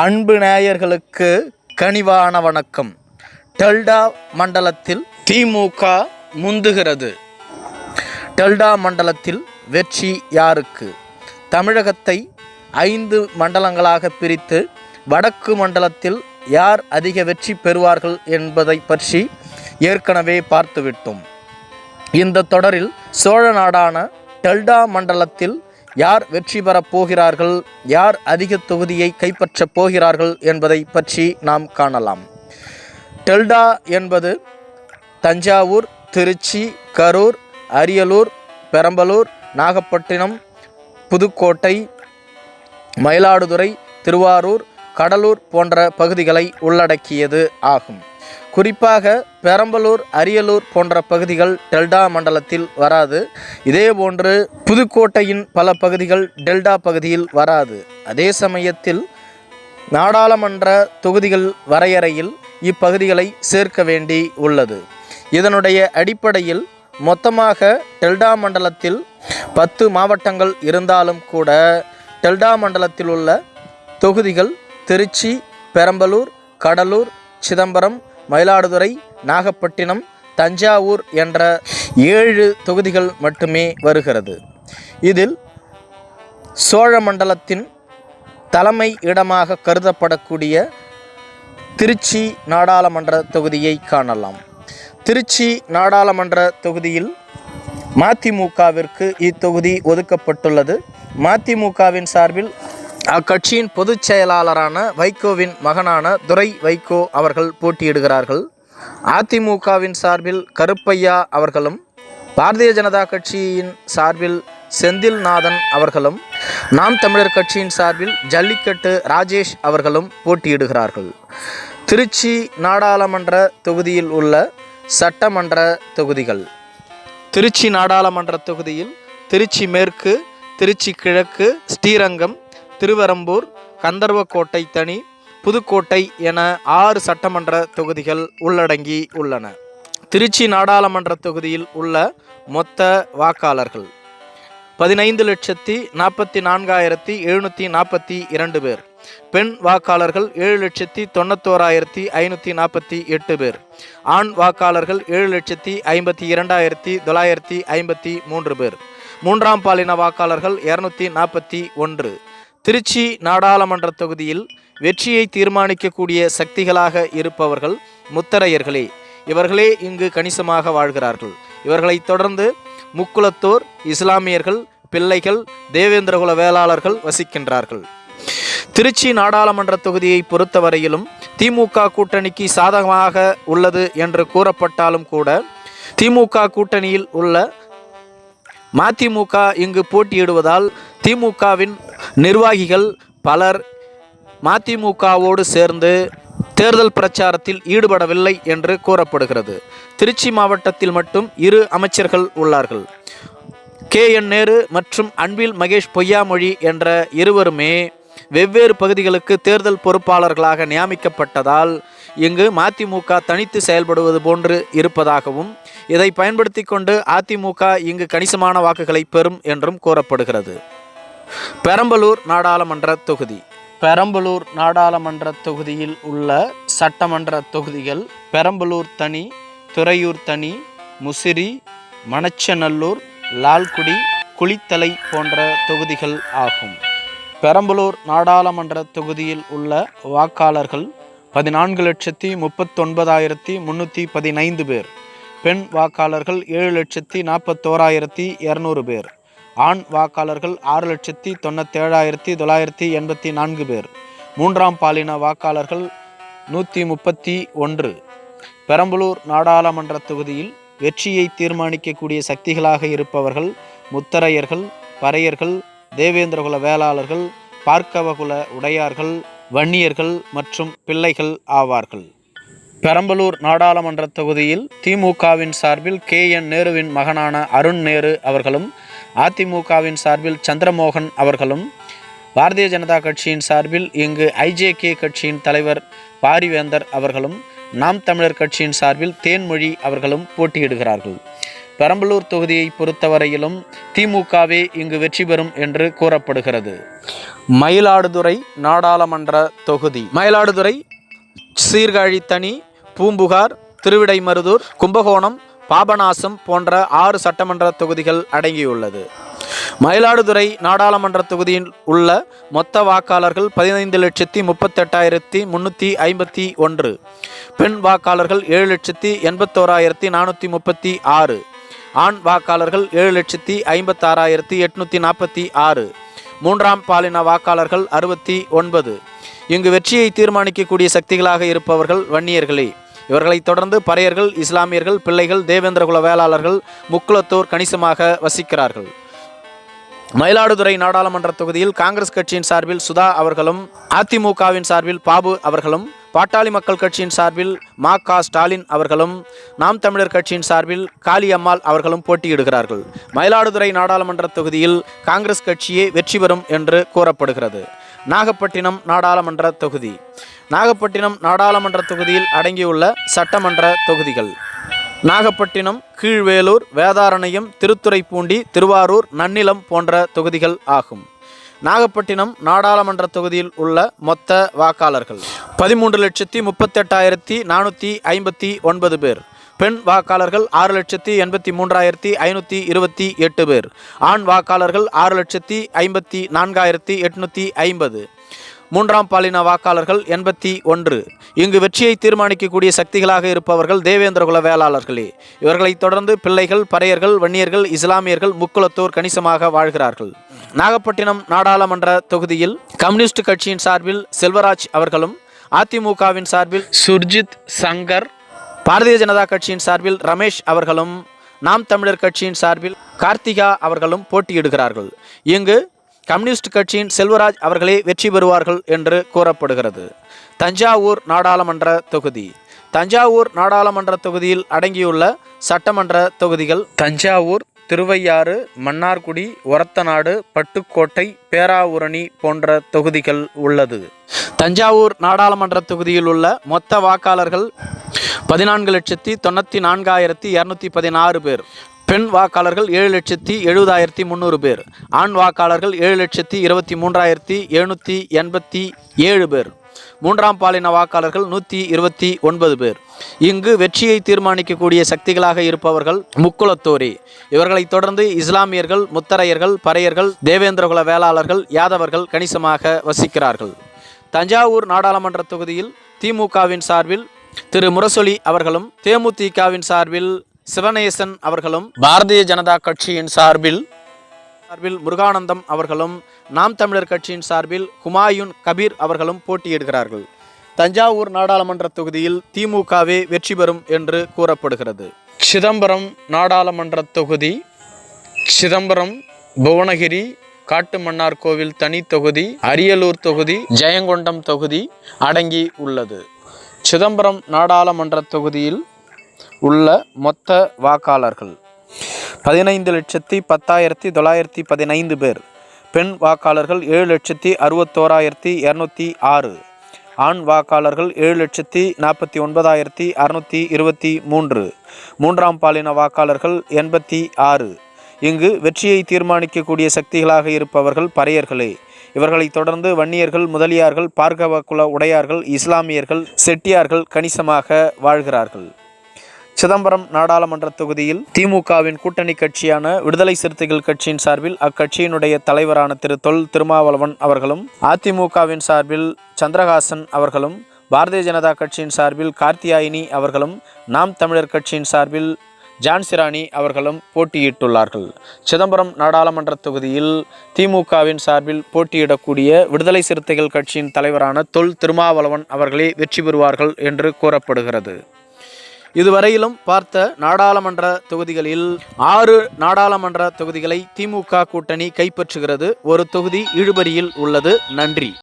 அன்பு நேயர்களுக்கு கனிவான வணக்கம். டெல்டா மண்டலத்தில் திமுக முந்துகிறது. டெல்டா மண்டலத்தில் வெற்றி யாருக்கு? தமிழகத்தை ஐந்து மண்டலங்களாக பிரித்து வடக்கு மண்டலத்தில் யார் அதிக வெற்றி பெறுவார்கள் என்பதை பற்றி ஏற்கனவே பார்த்துவிட்டோம். இந்த தொடரில் சோழ நாடான டெல்டா மண்டலத்தில் யார் வெற்றி பெறப் போகிறார்கள்? யார் அதிக தொகுதியை கைப்பற்றப் போகிறார்கள் என்பதை பற்றி நாம் காணலாம். டெல்டா என்பது தஞ்சாவூர் திருச்சி கரூர் அரியலூர் பெரம்பலூர் நாகப்பட்டினம் புதுக்கோட்டை மயிலாடுதுறை திருவாரூர் கடலூர் போன்ற பகுதிகளை உள்ளடக்கியது ஆகும். குறிப்பாக பெரம்பலூர் அரியலூர் போன்ற பகுதிகள் டெல்டா மண்டலத்தில் வராது. இதேபோன்று புதுக்கோட்டையின் பல பகுதிகள் டெல்டா பகுதியில் வராது. அதே சமயத்தில் நாடாளுமன்ற தொகுதிகள் வரையறையில் இப்பகுதிகளை சேர்க்க வேண்டி உள்ளது. இதனுடைய அடிப்படையில் மொத்தமாக டெல்டா மண்டலத்தில் பத்து மாவட்டங்கள் இருந்தாலும் கூட டெல்டா மண்டலத்தில் உள்ள தொகுதிகள் திருச்சி பெரம்பலூர் கடலூர் சிதம்பரம் மயிலாடுதுறை நாகப்பட்டினம் தஞ்சாவூர் என்ற ஏழு தொகுதிகள் மட்டுமே வருகிறது. இதில் சோழ மண்டலத்தின் தலைமை இடமாக கருதப்படக்கூடிய திருச்சி நாடாளுமன்ற தொகுதியை காணலாம். திருச்சி நாடாளுமன்ற தொகுதியில் மதிமுகவிற்கு இத்தொகுதி ஒதுக்கப்பட்டுள்ளது. மதிமுகவின் சார்பில் அக்கட்சியின் பொதுச் செயலாளரான வைகோவின் மகனான துரை வைகோ அவர்கள் போட்டியிடுகிறார்கள். அதிமுகவின் சார்பில் கருப்பையா அவர்களும் பாரதிய ஜனதா கட்சியின் சார்பில் செந்தில்நாதன் அவர்களும் நாம் தமிழர் கட்சியின் சார்பில் ஜல்லிக்கட்டு ராஜேஷ் அவர்களும் போட்டியிடுகிறார்கள். திருச்சி நாடாளுமன்ற தொகுதியில் உள்ள சட்டமன்ற தொகுதிகள். திருச்சி நாடாளுமன்ற தொகுதியில் திருச்சி மேற்கு திருச்சி கிழக்கு ஸ்ரீரங்கம் திருவரம்பூர் கந்தர்வக்கோட்டை தனி புதுக்கோட்டை என ஆறு சட்டமன்ற தொகுதிகள் உள்ளடங்கி உள்ளன. திருச்சி நாடாளுமன்ற தொகுதியில் உள்ள மொத்த வாக்காளர்கள் பதினைந்து லட்சத்தி நாற்பத்தி நான்காயிரத்தி எழுநூற்றி நாற்பத்தி இரண்டு பேர். பெண் வாக்காளர்கள் ஏழு லட்சத்தி தொண்ணூத்தோராயிரத்தி ஐநூற்றி நாற்பத்தி எட்டு பேர். ஆண் வாக்காளர்கள் ஏழு லட்சத்தி ஐம்பத்தி இரண்டாயிரத்தி தொள்ளாயிரத்தி ஐம்பத்தி மூன்று பேர். மூன்றாம் பாலின வாக்காளர்கள் இரநூத்தி நாற்பத்தி ஒன்று. திருச்சி நாடாளுமன்ற தொகுதியில் வெற்றியை தீர்மானிக்கக்கூடிய சக்திகளாக இருப்பவர்கள் முத்தரையர்களே. இவர்களே இங்கு கணிசமாக வாழ்கிறார்கள். இவர்களை தொடர்ந்து முக்குலத்தோர் இஸ்லாமியர்கள் பிள்ளைகள் தேவேந்திரகுல வேளாளர்கள் வசிக்கின்றார்கள். திருச்சி நாடாளுமன்ற தொகுதியை பொறுத்தவரையிலும் திமுக கூட்டணிக்கு சாதகமாக உள்ளது என்று கூறப்பட்டாலும் கூட திமுக கூட்டணியில் உள்ள மதிமுக இங்கு போட்டியிடுவதால் திமுகவின் நிர்வாகிகள் பலர் மதிமுகவோடு சேர்ந்து தேர்தல் பிரச்சாரத்தில் ஈடுபடவில்லை என்று கூறப்படுகிறது. திருச்சி மாவட்டத்தில் மட்டும் இரு அமைச்சர்கள் உள்ளார்கள். கே. என். நேரு மற்றும் அன்பில் மகேஷ் பொய்யாமொழி என்ற இருவருமே வெவ்வேறு பகுதிகளுக்கு தேர்தல் பொறுப்பாளர்களாக நியமிக்கப்பட்டதால் இங்கு மதிமுக தனித்து செயல்படுவது போன்று இருப்பதாகவும் இதை பயன்படுத்தி கொண்டு அதிமுக இங்கு கணிசமான வாக்குகளை பெறும் என்றும் கூறப்படுகிறது. பெரம்பலூர் நாடாளுமன்ற தொகுதி. பெரம்பலூர் நாடாளுமன்ற தொகுதியில் உள்ள சட்டமன்ற தொகுதிகள் பெரம்பலூர் தனி துறையூர் தனி முசிறி மணச்சநல்லூர் லால்குடி குளித்தலை போன்ற தொகுதிகள் ஆகும். பெரம்பலூர் நாடாளுமன்ற தொகுதியில் உள்ள வாக்காளர்கள் பதினான்கு லட்சத்தி முப்பத்தொன்பதாயிரத்தி முன்னூற்றி பதினைந்து பேர். பெண் வாக்காளர்கள் ஏழு லட்சத்தி நாற்பத்தோராயிரத்தி இரநூறு பேர். ஆண் வாக்காளர்கள் ஆறு லட்சத்தி தொண்ணூத்தேழாயிரத்தி தொள்ளாயிரத்தி எண்பத்தி நான்கு பேர். மூன்றாம் பாலின வாக்காளர்கள் நூற்றி முப்பத்தி ஒன்று. பெரம்பலூர் நாடாளுமன்ற தொகுதியில் வெற்றியை தீர்மானிக்கக்கூடிய சக்திகளாக இருப்பவர்கள் முத்தரையர்கள் பறையர்கள் தேவேந்திரகுல வேளாளர்கள் பார்க்கவகுல உடையார்கள் வன்னியர்கள் மற்றும் பிள்ளைகள் ஆவார்கள். பெரம்பலூர் நாடாளுமன்ற தொகுதியில் திமுகவின் சார்பில் கே என் நேருவின் மகனான அருண் நேரு அவர்களும் அதிமுகவின் சார்பில் சந்திரமோகன் அவர்களும் பாரதிய ஜனதா கட்சியின் சார்பில் இங்கு ஐஜேகே கட்சியின் தலைவர் பாரிவேந்தர் அவர்களும் நாம் தமிழர் கட்சியின் சார்பில் தேன்மொழி அவர்களும் போட்டியிடுகிறார்கள். பெரம்பலூர் தொகுதியை பொறுத்தவரையிலும் திமுகவே இங்கு வெற்றி பெறும் என்று கூறப்படுகிறது. மயிலாடுதுறை நாடாளுமன்ற தொகுதி. மயிலாடுதுறை சீர்காழி தனி பூம்புகார் திருவிடைமருதூர் கும்பகோணம் பாபநாசம் போன்ற ஆறு சட்டமன்ற தொகுதிகள் அடங்கியுள்ளது. மயிலாடுதுறை நாடாளுமன்ற தொகுதியில் உள்ள மொத்த வாக்காளர்கள் பதினைந்து லட்சத்தி முப்பத்தெட்டாயிரத்தி முன்னூற்றி ஐம்பத்தி ஒன்று. பெண் வாக்காளர்கள் ஏழு லட்சத்தி எண்பத்தோராயிரத்தி நானூற்றி முப்பத்தி ஆறு. ஆண் வாக்காளர்கள் ஏழு லட்சத்தி ஐம்பத்தாறாயிரத்தி எட்நூற்றி நாற்பத்தி ஆறு. மூன்றாம் பாலின வாக்காளர்கள் அறுபத்தி ஒன்பது. இங்கு வெற்றியை தீர்மானிக்கக்கூடிய சக்திகளாக இருப்பவர்கள் வன்னியர்களே. இவர்களைத் தொடர்ந்து பறையர்கள் இஸ்லாமியர்கள் பிள்ளைகள் தேவேந்திரகுல வேளாளர்கள் முக்குலத்தோர் கணிசமாக வசிக்கிறார்கள். மயிலாடுதுறை நாடாளுமன்ற தொகுதியில் காங்கிரஸ் கட்சியின் சார்பில் சுதா அவர்களும் அதிமுகவின் சார்பில் பாபு அவர்களும் பாட்டாளி மக்கள் கட்சியின் சார்பில் மா. கா. ஸ்டாலின் அவர்களும் நாம் தமிழர் கட்சியின் சார்பில் காளியம்மாள் அவர்களும் போட்டியிடுகிறார்கள். மயிலாடுதுறை நாடாளுமன்ற தொகுதியில் காங்கிரஸ் கட்சியே வெற்றி பெறும் என்று கூறப்படுகிறது. நாகப்பட்டினம் நாடாளுமன்ற தொகுதி. நாகப்பட்டினம் நாடாளுமன்ற தொகுதியில் அடங்கியுள்ள சட்டமன்ற தொகுதிகள். நாகப்பட்டினம் கீழ்வேலூர் வேதாரண்யம் திருத்துறைப்பூண்டி திருவாரூர் நன்னிலம் போன்ற தொகுதிகள் ஆகும். நாகப்பட்டினம் நாடாளுமன்ற தொகுதியில் உள்ள மொத்த வாக்காளர்கள். பதிமூன்று லட்சத்தி முப்பத்தெட்டாயிரத்தி நானூற்றி ஐம்பத்தி ஒன்பது பேர். பெண் வாக்காளர்கள் ஆறு லட்சத்தி எண்பத்தி மூன்றாயிரத்தி ஐநூற்றி இருபத்தி எட்டு பேர். ஆண் வாக்காளர்கள் ஆறு லட்சத்தி ஐம்பத்தி நான்காயிரத்தி எட்நூற்றி ஐம்பது. மூன்றாம் பாலின வாக்காளர்கள் எண்பத்தி ஒன்று. இங்கு வெற்றியை தீர்மானிக்கக்கூடிய சக்திகளாக இருப்பவர்கள் தேவேந்திரகுல வேளாளர்களே. இவர்களைத் தொடர்ந்து பிள்ளைகள் பறையர்கள் வன்னியர்கள் இஸ்லாமியர்கள் முக்குலத்தோர் கணிசமாக வாழ்கிறார்கள். நாகப்பட்டினம் நாடாளுமன்ற தொகுதியில் கம்யூனிஸ்ட் கட்சியின் சார்பில் செல்வராஜ் அவர்களும் அதிமுகவின் சார்பில் சுர்ஜித் சங்கர் பாரதிய ஜனதா கட்சியின் சார்பில் ரமேஷ் அவர்களும் நாம் தமிழர் கட்சியின் சார்பில் கார்த்திகா அவர்களும் போட்டியிடுகிறார்கள். இங்கு கம்யூனிஸ்ட் கட்சியின் செல்வராஜ் அவர்களே வெற்றி பெறுவார்கள் என்று கூறப்படுகிறது. தஞ்சாவூர் நாடாளுமன்ற தொகுதி. தஞ்சாவூர் நாடாளுமன்ற தொகுதியில் அடங்கியுள்ள சட்டமன்ற தொகுதிகள் தஞ்சாவூர் திருவையாறு மன்னார்குடி ஒரத்தநாடு பட்டுக்கோட்டை பேராவூரணி போன்ற தொகுதிகள் உள்ளது. தஞ்சாவூர் நாடாளுமன்ற தொகுதியில் உள்ள மொத்த வாக்காளர்கள் பதினான்கு லட்சத்தி தொண்ணூற்றி நான்காயிரத்தி இரநூத்தி பதினாறு பேர். பெண் வாக்காளர்கள் ஏழு லட்சத்தி எழுபதாயிரத்தி முந்நூறு பேர். ஆண் வாக்காளர்கள் ஏழு லட்சத்தி இருபத்தி மூன்றாயிரத்தி எழுநூற்றி எண்பத்தி ஏழு பேர். மூன்றாம் பாலின வாக்காளர்கள் நூற்றி இருபத்தி ஒன்பது பேர். இங்கு வெற்றியை தீர்மானிக்கக்கூடிய சக்திகளாக இருப்பவர்கள் முக்குலத்தோரே இவர்களைத் தொடர்ந்து இஸ்லாமியர்கள் முத்தரையர்கள் பறையர்கள் தேவேந்திரகுல வேளாளர்கள் யாதவர்கள் கணிசமாக வசிக்கிறார்கள். தஞ்சாவூர் நாடாளுமன்ற தொகுதியில் திமுகவின் சார்பில் திரு முரசொலி அவர்களும் தேமுதிகவின் சார்பில் சிவநேசன் அவர்களும் பாரதிய ஜனதா கட்சியின் சார்பில் சார்பில் முருகானந்தம் அவர்களும் நாம் தமிழர் கட்சியின் சார்பில் ஹுமாயூன் கபீர் அவர்களும் போட்டியிடுகிறார்கள். தஞ்சாவூர் நாடாளுமன்ற தொகுதியில் திமுகவே வெற்றி பெறும் என்று கூறப்படுகிறது. சிதம்பரம் நாடாளுமன்ற தொகுதி சிதம்பரம் புவனகிரி காட்டுமன்னார் கோவில் தனி தொகுதி அரியலூர் தொகுதி ஜெயங்கொண்டம் தொகுதி அடங்கி உள்ளது. சிதம்பரம் நாடாளுமன்ற தொகுதியில் உள்ள மொத்த வாக்காளர்கள் பதினைந்து லட்சத்தி பத்தாயிரத்தி தொள்ளாயிரத்தி பதினைந்து பேர். பெண் வாக்காளர்கள் ஏழு லட்சத்தி அறுபத்தோராயிரத்தி இரநூத்தி ஆறு ஆண் வாக்காளர்கள் ஏழு லட்சத்தி நாற்பத்தி ஒன்பதாயிரத்தி அறுநூற்றி இருபத்தி மூன்று மூன்றாம் பாலின வாக்காளர்கள் எண்பத்தி ஆறு. இங்கு வெற்றியை தீர்மானிக்கக்கூடிய சக்திகளாக இருப்பவர்கள் பறையர்களே. இவர்களைத் தொடர்ந்து வன்னியர்கள் முதலியார்கள் பார்கவ குல உடையார்கள் இஸ்லாமியர்கள் செட்டியார்கள் கணிசமாக வாழ்கிறார்கள். சிதம்பரம் நாடாளுமன்ற தொகுதியில் திமுகவின் கூட்டணி கட்சியான விடுதலை சிறுத்தைகள் கட்சியின் சார்பில் அக்கட்சியினுடைய தலைவரான திரு தொல் திருமாவளவன் அவர்களும் அதிமுகவின் சார்பில் சந்திரகாசன் அவர்களும் பாரதிய ஜனதா கட்சியின் சார்பில் கார்த்தியாயினி அவர்களும் நாம் தமிழர் கட்சியின் சார்பில் ஜான்சிராணி அவர்களும் போட்டியிட்டுள்ளார்கள். சிதம்பரம் நாடாளுமன்ற தொகுதியில் திமுகவின் சார்பில் போட்டியிடக்கூடிய விடுதலை சிறுத்தைகள் கட்சியின் தலைவரான தொல் திருமாவளவன் அவர்களே வெற்றி பெறுவார்கள் என்று கூறப்படுகிறது. இதுவரையிலும் பார்த்த நாடாளுமன்ற தொகுதிகளில் ஆறு நாடாளுமன்ற தொகுதிகளை திமுக கூட்டணி கைப்பற்றுகிறது. ஒரு தொகுதி இழுபறியில் உள்ளது. நன்றி.